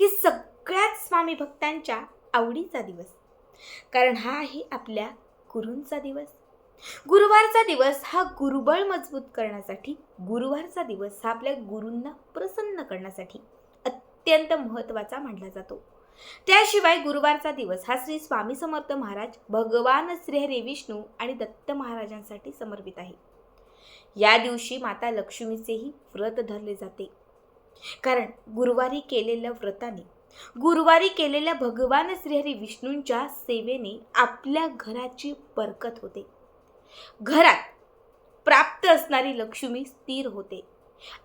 की सगळ्यात स्वामी भक्तांच्या आवडीचा दिवस. कारण हा आहे आपल्या गुरूंचा दिवस. गुरुवारचा दिवस हा गुरुबळ मजबूत करण्यासाठी गुरुवारचा दिवस हा आपल्या गुरूंना प्रसन्न करण्यासाठी अत्यंत महत्त्वाचा मानला जातो. त्याशिवाय गुरुवारचा दिवस हा श्री स्वामी समर्थ महाराज भगवान श्रीहरी विष्णू आणि दत्त महाराजांसाठी समर्पित आहे. या दिवशी माता लक्ष्मीचेही व्रत धरले जाते. कारण गुरुवारी केलेल्या व्रताने गुरुवारी केलेल्या भगवान श्रीहरी विष्णूंच्या सेवेने आपल्या घराची बरकत होते. घरात प्राप्त असणारी लक्ष्मी स्थिर होते.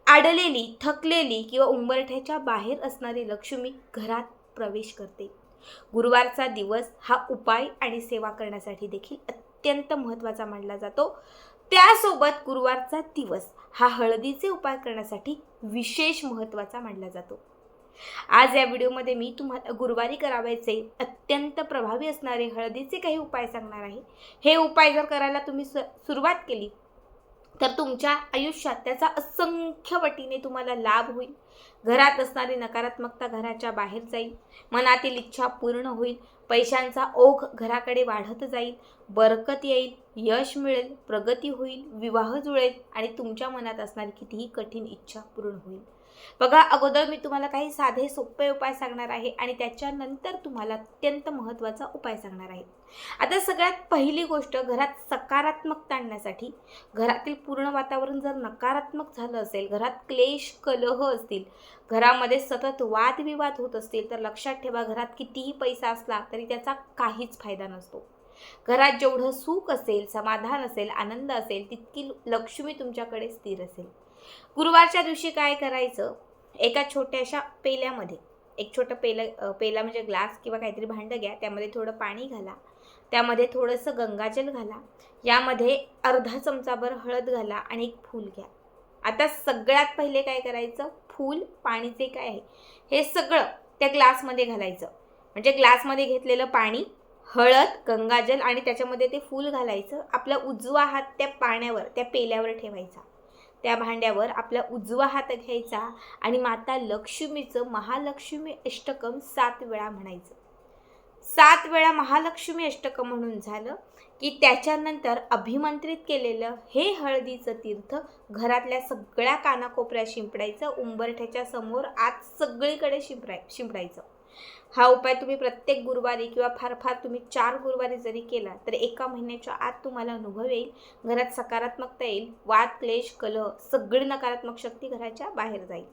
आडलेली थकलेली किंवा उंबरठ्याच्या बाहेर असणारी लक्ष्मी घरात प्रवेश करते. गुरुवारचा दिवस हा उपाय आणि सेवा करण्यासाठी देखील अत्यंत महत्त्वाचा मानला जातो. त्यासोबत गुरुवारचा दिवस हा हळदीचे उपाय करण्यासाठी विशेष महत्त्वाचा मानला जातो. आज या व्हिडिओमध्ये मी तुम्हाला गुरुवारी करावायचे अत्यंत प्रभावी असणारे हळदीचे काही उपाय सांगणार आहे. हे उपाय जर करायला तुम्ही स सुरुवात केली तर तुमच्या आयुष्यात त्याचा असंख्य वटीने तुम्हाला लाभ होईल. घरात असणारी नकारात्मकता घराच्या बाहेर जाईल. मनातील इच्छा पूर्ण होईल. पैशांचा ओघ घराकडे वाढत जाईल. बरकत येईल. यश मिळेल. प्रगती होईल. विवाह जुळेल. आणि तुमच्या मनात असणारी कितीही कठीण इच्छा पूर्ण होईल. बघा अगोदर मी तुम्हाला काही साधे सोपे उपाय सांगणार आहे आणि त्याच्यानंतर तुम्हाला अत्यंत महत्त्वाचा उपाय सांगणार आहे. आता सगळ्यात पहिली गोष्ट घरात सकारात्मकता आणण्यासाठी. घरातील पूर्ण वातावरण जर नकारात्मक झालं असेल घरात क्लेश कलह असतील घरामध्ये सतत वादविवाद होत असतील तर लक्षात ठेवा घरात कितीही पैसा असला तरी त्याचा काहीच फायदा नसतो. घरात जेवढं सुख असेल समाधान असेल आनंद असेल तितकी लक्ष्मी तुमच्याकडे स्थिर असेल. गुरुवारच्या दिवशी काय करायचं? एका छोट्याशा पेल्यामध्ये एक छोटं पेलं पेला म्हणजे ग्लास किंवा काहीतरी भांडं घ्या त्यामध्ये थोडं पाणी घाला त्यामध्ये थोडंसं गंगाजल घाला यामध्ये अर्धा चमचाभर हळद घाला आणि एक फूल घ्या. आता सगळ्यात पहिले काय करायचं? फूल पाणी जे काय आहे हे सगळं त्या ग्लासमध्ये घालायचं. म्हणजे ग्लासमध्ये घेतलेलं पाणी हळद गंगाजल आणि त्याच्यामध्ये ते फूल घालायचं. आपला उजवा हात त्या पाण्यावर त्या पेल्यावर ठेवायचा. त्या भांड्यावर आपला उजवा हात घ्यायचा आणि माता लक्ष्मीचं महालक्ष्मी अष्टकम सात वेळा म्हणायचं. सात वेळा महालक्ष्मी अष्टक म्हणून झालं की त्याच्यानंतर अभिमंत्रित केलेलं हे हळदीचं तीर्थ घरातल्या सगळ्या कानाकोपऱ्या शिंपडायचं उंबरठ्याच्या समोर आत सगळीकडे शिंपराय शिंपडायचं. हा उपाय तुम्ही प्रत्येक गुरुवारी किंवा फार फार तुम्ही चार गुरुवारी जरी केला तर एका महिन्याच्या आत तुम्हाला अनुभव येईल. घरात सकारात्मकता येईल. वाद क्लेश कलह सगळी नकारात्मक शक्ती घराच्या बाहेर जाईल.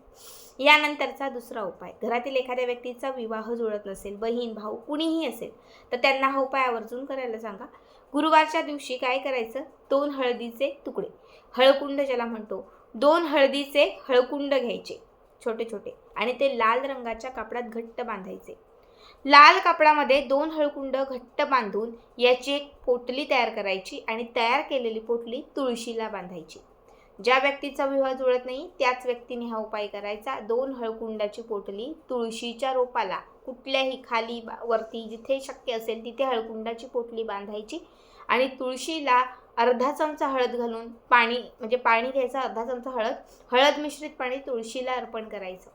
यानंतरचा दुसरा उपाय घरातील एखाद्या व्यक्तीचा विवाह जुळत नसेल बहीण भाऊ कुणीही असेल तर त्यांना हा उपाय आवर्जून करायला सांगा. गुरुवारच्या दिवशी काय करायचं? दोन हळदीचे तुकडे. हळकुंड ज्याला म्हणतो दोन हळदीचे हळकुंड घ्यायचे. छोटे छोटे. आणि ते लाल रंगाच्या कापडात घट्ट बांधायचे. लाल कापडामध्ये दोन हळकुंड घट्ट बांधून याची एक पोटली तयार करायची आणि तयार केलेली पोटली तुळशीला बांधायची. ज्या व्यक्तीचा विवाह जुळत नाही त्याच व्यक्तीने हा उपाय करायचा. दोन हळकुंडाची पोटली तुळशीच्या रोपाला कुठल्याही खाली वरती जिथे शक्य असेल तिथे हळकुंडाची पोटली बांधायची आणि तुळशीला अर्धा चमचा हळद घालून पाणी म्हणजे पाणी घ्यायचं अर्धा चमचा हळद हळद मिश्रित पाणी तुळशीला अर्पण करायचं.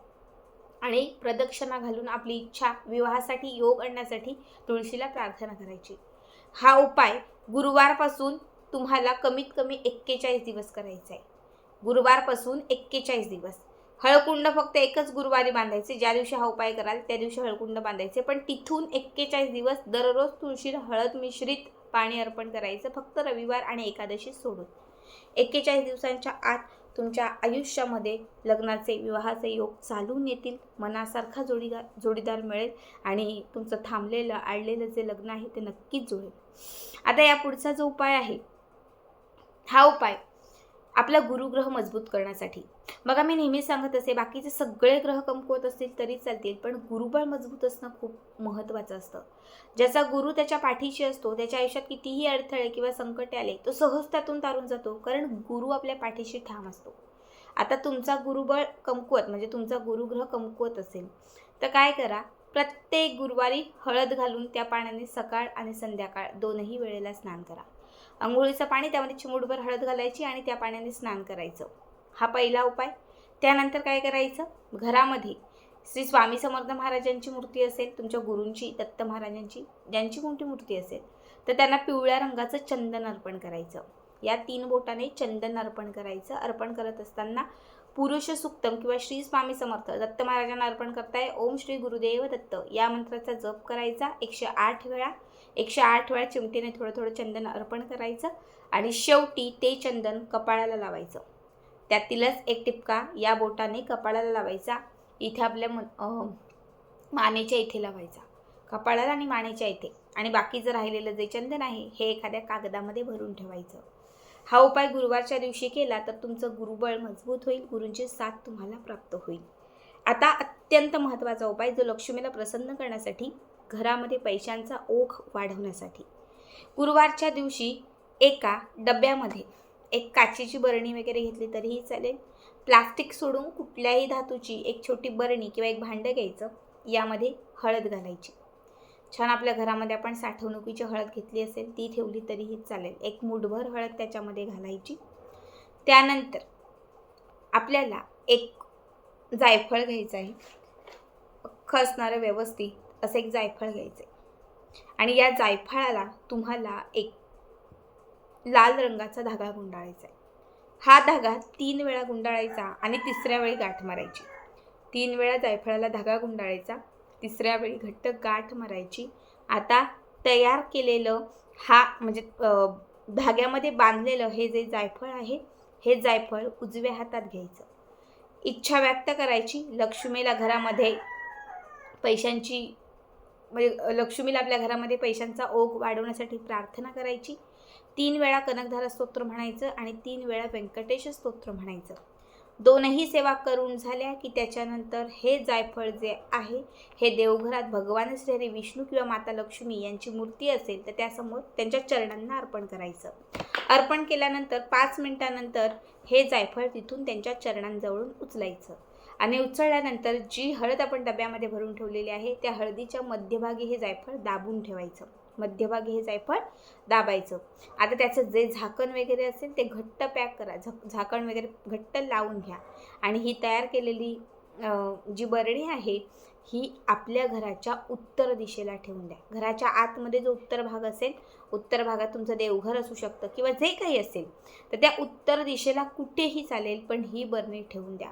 आणि प्रदक्षिणा घालून आपली इच्छा विवाहासाठी योग आणण्यासाठी तुळशीला प्रार्थना करायची. हा उपाय गुरुवारपासून तुम्हाला कमीत कमी एक्केचाळीस दिवस करायचा आहे. गुरुवारपासून एक्केचाळीस दिवस. हळकुंड फक्त एकच गुरुवारी बांधायचे ज्या दिवशी हा उपाय कराल त्या दिवशी हळकुंड बांधायचे पण तिथून एक्केचाळीस दिवस दररोज तुळशीला हळद मिश्रित पाणी अर्पण करायचं फक्त रविवार आणि एकादशी सोडून. एक्केचाळीस दिवसांच्या आत तुमच्या आयुष्यामध्ये लग्नाचे विवाहाचे योग चालून येतील मनासारखा जोडीदार जोडीदार मिळेल आणि तुमचं थांबलेलं आडलेलं जे लग्न आहे ते नक्कीच जुळेल. आता या पुढचा जो उपाय आहे हा उपाय आपला गुरुग्रह मजबूत करण्यासाठी. बघा मी नेहमी सांगत असे बाकीचे सगळे ग्रह कमकुवत असतील तरी चालतील पण गुरुबळ मजबूत असणं खूप महत्त्वाचं असतं. ज्याचा गुरु त्याच्या पाठीशी असतो त्याच्या आयुष्यात कितीही अडथळे किंवा संकट आले तो सहज त्यातून तारून जातो कारण गुरु आपल्या पाठीशी ठाम असतो. आता तुमचा गुरुबळ कमकुवत म्हणजे तुमचा गुरुग्रह कमकुवत असेल तर काय करा प्रत्येक गुरुवारी हळद घालून त्या पाण्याने सकाळ आणि संध्याकाळ दोनही वेळेला स्नान करा. आंघोळीचं पाणी त्यामध्ये चिमूटभर हळद घालायची आणि त्या पाण्याने स्नान करायचं. हा पहिला उपाय. त्यानंतर काय करायचं? घरामध्ये श्री स्वामी समर्थ महाराजांची मूर्ती असेल तुमच्या गुरूंची दत्त महाराजांची ज्यांची कोणती मूर्ती असेल तर त्यांना पिवळ्या रंगाचं चंदन अर्पण करायचं. या तीन बोटाने चंदन अर्पण करायचं. अर्पण करत असताना पुरुष सुक्तम किंवा श्री स्वामी समर्थ दत्त महाराजांना अर्पण करताय. ओम श्री गुरुदेव दत्त. या मंत्राचा जप करायचा एकशे आठ वेळा. एकशे आठ वेळा चिमटीने थोडं थोडं चंदन अर्पण करायचं आणि शेवटी ते चंदन कपाळाला लावायचं. त्यातीलच एक टिपका या बोटाने कपाळाला लावायचा. इथे आपल्या मन मानेच्या इथे लावायचा. कपाळाला आणि मानेच्या इथे. आणि बाकीचं राहिलेलं जे चंदन आहे हे एखाद्या कागदामध्ये भरून ठेवायचं. हा उपाय गुरुवारच्या दिवशी केला तर तुमचं गुरुबळ मजबूत होईल गुरूंची साथ तुम्हाला प्राप्त होईल. आता अत्यंत महत्त्वाचा उपाय जो लक्ष्मीला प्रसन्न करण्यासाठी घरामध्ये पैशांचा ओघ वाढवण्यासाठी. गुरुवारच्या दिवशी एका डब्यामध्ये एक काचेची बरणी वगैरे घेतली तरीही चालेल. प्लास्टिक सोडून कुठल्याही धातूची एक छोटी बरणी किंवा एक भांडं घ्यायचं यामध्ये हळद घालायची. छान आपल्या घरामध्ये आपण साठवणुकीची हळद घेतली असेल ती ठेवली तरीही चालेल. एक मुठभर हळद त्याच्यामध्ये घालायची. त्यानंतर आपल्याला एक जायफळ घ्यायचं आहे. अख्खं असणारं व्यवस्थित असं एक जायफळ घ्यायचं. आहे आणि या जायफळाला तुम्हाला एक लाल रंगाचा धागा गुंडाळायचा आहे हा धागा तीन वेळा गुंडाळायचा आणि तिसऱ्या वेळी गाठ मारायची. तीन वेळा जायफळाला धागा गुंडाळायचा तिसऱ्या वेळी घट्ट गाठ मारायची. आता तयार केलेलं हा म्हणजे धाग्यामध्ये बांधलेलं हे जे जायफळ आहे हे जायफळ उजव्या हातात घ्यायचं. इच्छा व्यक्त करायची. लक्ष्मीला घरामध्ये पैशांची म्हणजे लक्ष्मीला आपल्या घरामध्ये पैशांचा ओघ वाढवण्यासाठी प्रार्थना करायची. तीन वेळा कनकधारा स्तोत्र म्हणायचं आणि तीन वेळा व्यंकटेश स्तोत्र म्हणायचं. दोनही सेवा करून झाल्या की त्याच्यानंतर हे जायफळ जे आहे हे देवघरात भगवान श्री विष्णू किंवा माता लक्ष्मी यांची मूर्ती असेल तर त्यासमोर त्यांच्या चरणांना अर्पण करायचं. अर्पण केल्यानंतर पाच मिनिटानंतर हे जायफळ तिथून त्यांच्या चरणांजवळून उचलायचं. आणि उचळल्यानंतर जी हळद आपण डब्यामध्ये भरून ठेवलेली आहे त्या हळदीच्या मध्यभागी हे जायफळ दाबून ठेवायचं. मध्यभागी हे जायफळ दाबायचं. आता त्याचं जे झाकण वगैरे असेल ते घट्ट पॅक करा. झक झाकण वगैरे घट्ट लावून घ्या. आणि ही तयार केलेली जी बरणी आहे ही आपल्या घराच्या उत्तर दिशेला ठेवून द्या. घराच्या आतमध्ये जो उत्तर भाग असेल उत्तर भागात तुमचं देवघर असू शकतं किंवा जे काही असेल तर त्या उत्तर दिशेला कुठेही चालेल पण ही बरणी ठेवून द्या.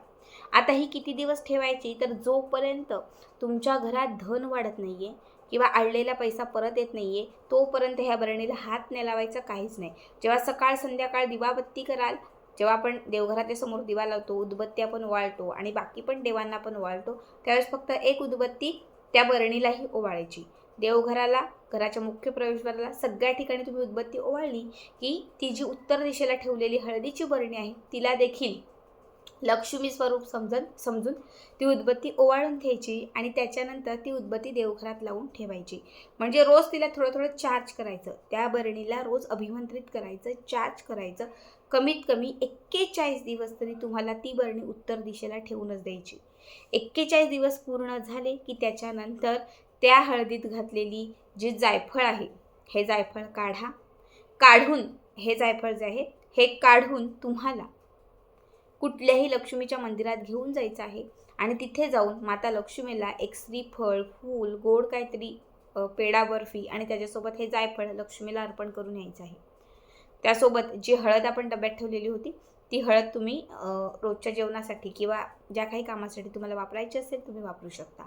आता ही किती दिवस ठेवायची? तर जोपर्यंत तुमच्या घरात धन वाढत नाही आहे किंवा आडलेला पैसा परत येत नाही आहे तोपर्यंत ह्या बरणीला हात नाही लावायचा काहीच नाही. जेव्हा सकाळ संध्याकाळ दिवाबत्ती कराल जेव्हा आपण देवघराच्या समोर दिवा लावतो उदबत्ती आपण वाळतो आणि बाकी पण देवांना आपण वाळतो त्यावेळेस फक्त एक उदबत्ती त्या बरणीलाही ओवाळायची. देवघराला घराच्या मुख्य प्रवेशद्वाराला सगळ्या ठिकाणी तुम्ही उदबत्ती ओवाळली की ती जी उत्तर दिशेला ठेवलेली हळदीची बरणी आहे तिला देखील लक्ष्मी स्वरूप समजून समजून ती उदबत्ती ओवाळून घ्यायची आणि त्याच्यानंतर ती उदबत्ती देवघरात लावून ठेवायची. म्हणजे रोज तिला थोडं थोडं चार्ज करायचं. त्या बरणीला रोज अभिमंत्रित करायचं चार्ज करायचं. कमीत कमी एक्केचाळीस दिवस तरी तुम्हाला ती बरणी उत्तर दिशेला ठेवूनच द्यायची. एक्केचाळीस दिवस पूर्ण झाले की त्याच्यानंतर त्या हळदीत घातलेली जी जायफळ आहे हे जायफळ काढा. काढून हे जायफळ जे आहे हे काढून तुम्हाला कुठल्याही लक्ष्मीच्या मंदिरात घेऊन जायचं आहे आणि तिथे जाऊन माता लक्ष्मीला एक श्रीफळ फूल गोड काहीतरी पेडा पेढा बर्फी आणि त्याच्यासोबत हे जायफळ लक्ष्मीला अर्पण करून यायचं आहे. त्यासोबत जी हळद आपण डब्यात ठेवलेली होती ती हळद तुम्ही रोजच्या जेवणासाठी किंवा ज्या काही कामासाठी तुम्हाला वापरायची असेल तुम्ही वापरू शकता.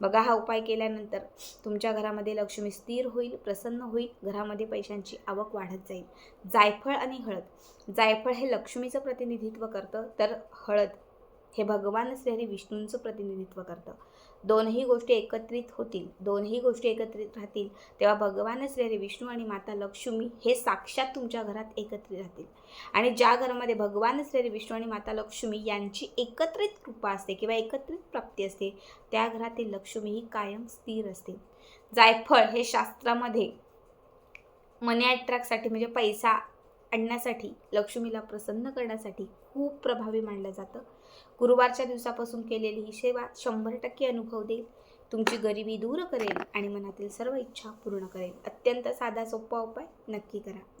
बघा हा उपाय केल्यानंतर तुमच्या घरामध्ये लक्ष्मी स्थिर होईल प्रसन्न होईल घरामध्ये पैशांची आवक वाढत जाईल. जायफळ आणि हळद. जायफळ हे लक्ष्मीचं प्रतिनिधित्व करतं तर हळद हे भगवान श्रीहरी विष्णूंचं प्रतिनिधित्व करतं. दोनही गोष्टी एकत्रित होतील दोनही गोष्टी एकत्रित राहतील तेव्हा भगवान श्रीहरी विष्णू आणि माता लक्ष्मी हे साक्षात तुमच्या घरात एकत्रित राहतील. आणि ज्या घरामध्ये भगवान श्रीहरी विष्णू आणि माता लक्ष्मी यांची एकत्रित कृपा असते किंवा एकत्रित प्राप्ती असते त्या घरातील लक्ष्मी ही कायम स्थिर असते. जायफळ हे शास्त्रामध्ये मनी अट्रॅक्टसाठी म्हणजे पैसा आणण्यासाठी लक्ष्मीला प्रसन्न करण्यासाठी खूप प्रभावी मानलं जातं. गुरुवारच्या दिवसापासून केलेली ही सेवा शंभर टक्के अनुभव देईल तुमची गरिबी दूर करेल आणि मनातील सर्व इच्छा पूर्ण करेल. अत्यंत साधा सोपा उपाय नक्की करा.